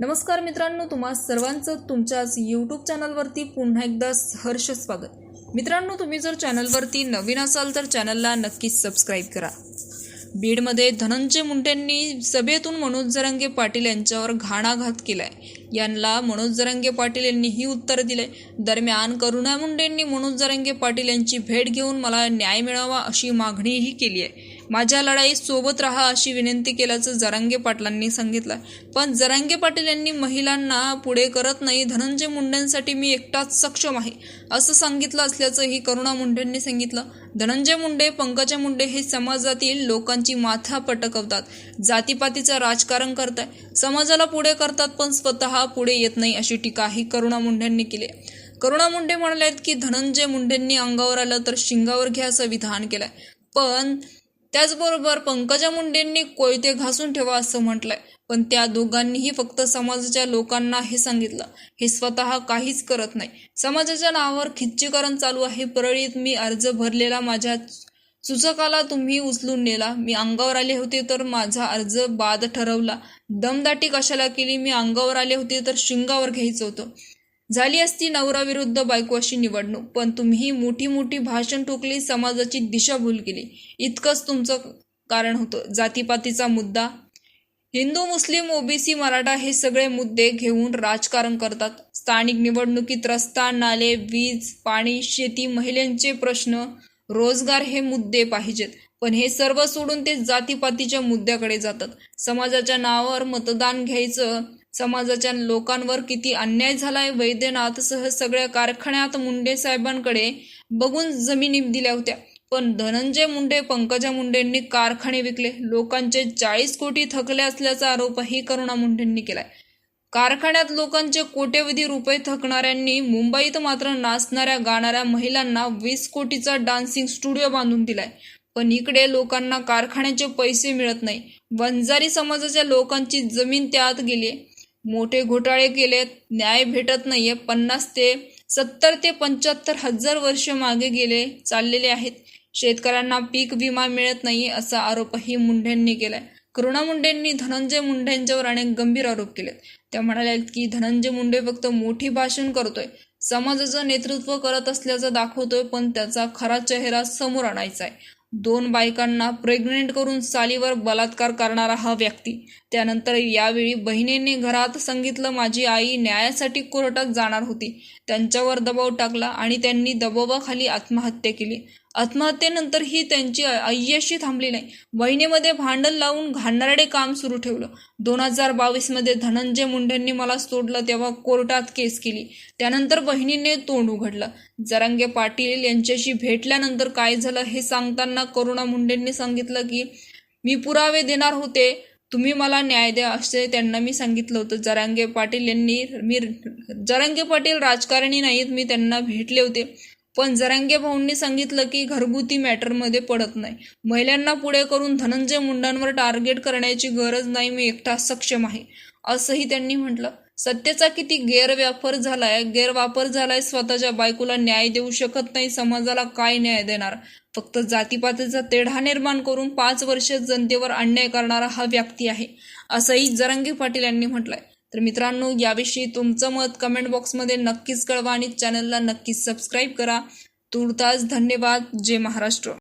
नमस्कार मित्रांनो तुम्हा सर्वांचं तुमच्याच यूट्यूब चॅनलवरती पुन्हा एकदा सहर्ष स्वागत. मित्रांनो तुम्ही जर चॅनलवरती नवीन असाल तर चॅनलला नक्कीच सबस्क्राईब करा. बीडमध्ये धनंजय मुंडेंनी सभेतून मनोज जरांगे पाटील यांच्यावर घाणाघात केलाय. यांना मनोज जरांगे पाटील यांनीही उत्तर दिले दरम्यान करुणा मुंडेंनी मनोज जरांगे पाटील यांची भेट घेऊन मला न्याय मिळावा अशी मागणीही केली आहे. माझ्या लढाईत सोबत राहा अशी विनंती केल्याचं जरांगे पाटलांनी सांगितलं. पण जरांगे पाटील यांनी महिलांना पुढे करत नाही धनंजय मुंडेंसाठी मी एकटाच सक्षम आहे असं सांगितलं असल्याचंही करुणा मुंडेंनी सांगितलं. धनंजय मुंडे पंकजा मुंडे हे समाजातील लोकांची माथा पटकवतात. जातीपातीचं राजकारण करतात समाजाला पुढे करतात पण स्वतः पुढे येत नाही अशी टीकाही करुणा मुंडेंनी केली. करुणा मुंडे म्हणाल्यात की धनंजय मुंडेंनी अंगावर आलं तर शिंगावर घ्या असं विधान केलंय. पण त्याचबरोबर पंकजा मुंडेंनी कोयते घासून ठेवा असं म्हटलंय. पण त्या दोघांनीही फक्त समाजाच्या लोकांना हे सांगितलं. हे स्वतः काहीच करत नाही. समाजाच्या नावावर खिच्चीकरण चालू आहे. परळीत मी अर्ज भरलेला माझ्या सुचकाला तुम्ही उचलून नेला. मी अंगावर आले होते तर माझा अर्ज बाद ठरवला. दमदाटी कशाला केली? मी अंगावर आले होते तर शिंगावर घ्यायचं होतं. झाली असती नवराविरुद्ध बायको अशी निवडणूक पण तुम्ही मोठी मोठी भाषण ठोकली समाजाची दिशाभूल केली. इतकंच तुमचं कारण होतं. जातीपातीचा मुद्दा. हिंदू मुस्लिम ओबीसी मराठा हे सगळे मुद्दे घेऊन राजकारण करतात. स्थानिक निवडणुकीत रस्ता नाले वीज पाणी शेती महिलांचे प्रश्न रोजगार हे मुद्दे पाहिजेत. पण हे सर्व सोडून ते जातीपातीच्या मुद्द्याकडे जातात. समाजाच्या नावावर मतदान घ्यायचं समाजाच्या लोकांवर किती अन्याय झालाय वैद्यनाथसह सगळ्या कारखान्यात मुंडे साहेबांकडे बघून जमिनी दिल्या होत्या. पण धनंजय मुंडे पंकजा मुंडेंनी कारखाने विकले. लोकांचे चाळीस कोटी थकले असल्याचा आरोपही करुणा मुंडेंनी केलाय. कारखान्यात लोकांचे कोट्यवधी रुपये थकणाऱ्यांनी मुंबईत मात्र नाचणाऱ्या गाणाऱ्या महिलांना वीस कोटीचा डान्सिंग स्टुडिओ बांधून दिलाय. पण इकडे लोकांना कारखान्याचे पैसे मिळत नाही. वंजारी समाजाच्या लोकांची जमीन त्यात गेली मोठे घोटाळे केलेत न्याय भेटत नाहीये. पन्नास ते सत्तर ते पंच्याहत्तर हजार वर्ष मागे गेले चाललेले आहेत. शेतकऱ्यांना पीक विमा मिळत नाही असा आरोपही मुंढेंनी केलाय. करुणा मुंडेंनी धनंजय मुंडेंच्यावर अनेक गंभीर आरोप केलेत. त्या म्हणाल्या की धनंजय मुंडे फक्त मोठी भाषण करतोय. समाजाचं नेतृत्व करत असल्याचं दाखवतोय पण त्याचा खरा चेहरा समोर आणायचा आहे दोन बायकांना प्रेग्नेंट करून सालीवर बलात्कार करणारा हा व्यक्ती. त्यानंतर यावेळी बहिणीने घरात सांगितलं माझी आई न्यायासाठी कोर्टात जाणार होती. त्यांच्यावर दबाव टाकला आणि त्यांनी दबावाखाली आत्महत्या केली. आत्महत्येनंतर ही त्यांची अय्याशी थांबली नाही. बहिणीमध्ये भांडण लावून घाणेरडे काम सुरू ठेवलं. दोन हजार बावीसमध्ये धनंजय मुंडेंनी मला सोडलं तेव्हा कोर्टात केस केली. त्यानंतर बहिणीने तोंड उघडलं. जरांगे पाटील यांच्याशी भेटल्यानंतर काय झालं हे सांगताना करुणा मुंडेंनी सांगितलं की मी पुरावे देणार होते. तुम्ही मला न्याय द्या असे त्यांना मी सांगितलं होतं. जरांगे पाटील यांनी मी जरांगे पाटील राजकारणी नाहीत मी त्यांना भेटले होते. पण जरांगे भाऊंनी सांगितलं की घरगुती मॅटरमध्ये पडत नाही. महिलांना पुढे करून धनंजय मुंडांवर टार्गेट करण्याची गरज नाही मी एकटा सक्षम आहे असंही त्यांनी म्हटलं. सत्तेचा किती गैरव्यापार झालाय गैरवापर झालाय स्वतःच्या बायकोला न्याय देऊ शकत नाही समाजाला काय न्याय देणार? फक्त जातीपातीचा तेढा निर्माण करून पाच वर्ष जनतेवर अन्याय करणारा हा व्यक्ती आहे असंही जरांगे पाटील यांनी म्हटलंय. तर मित्रांनो याविषयी तुमचं मत कमेंट बॉक्समध्ये नक्कीच कळवा आणि चॅनलला नक्कीच सबस्क्राईब करा. तुर्तास धन्यवाद. जय महाराष्ट्र.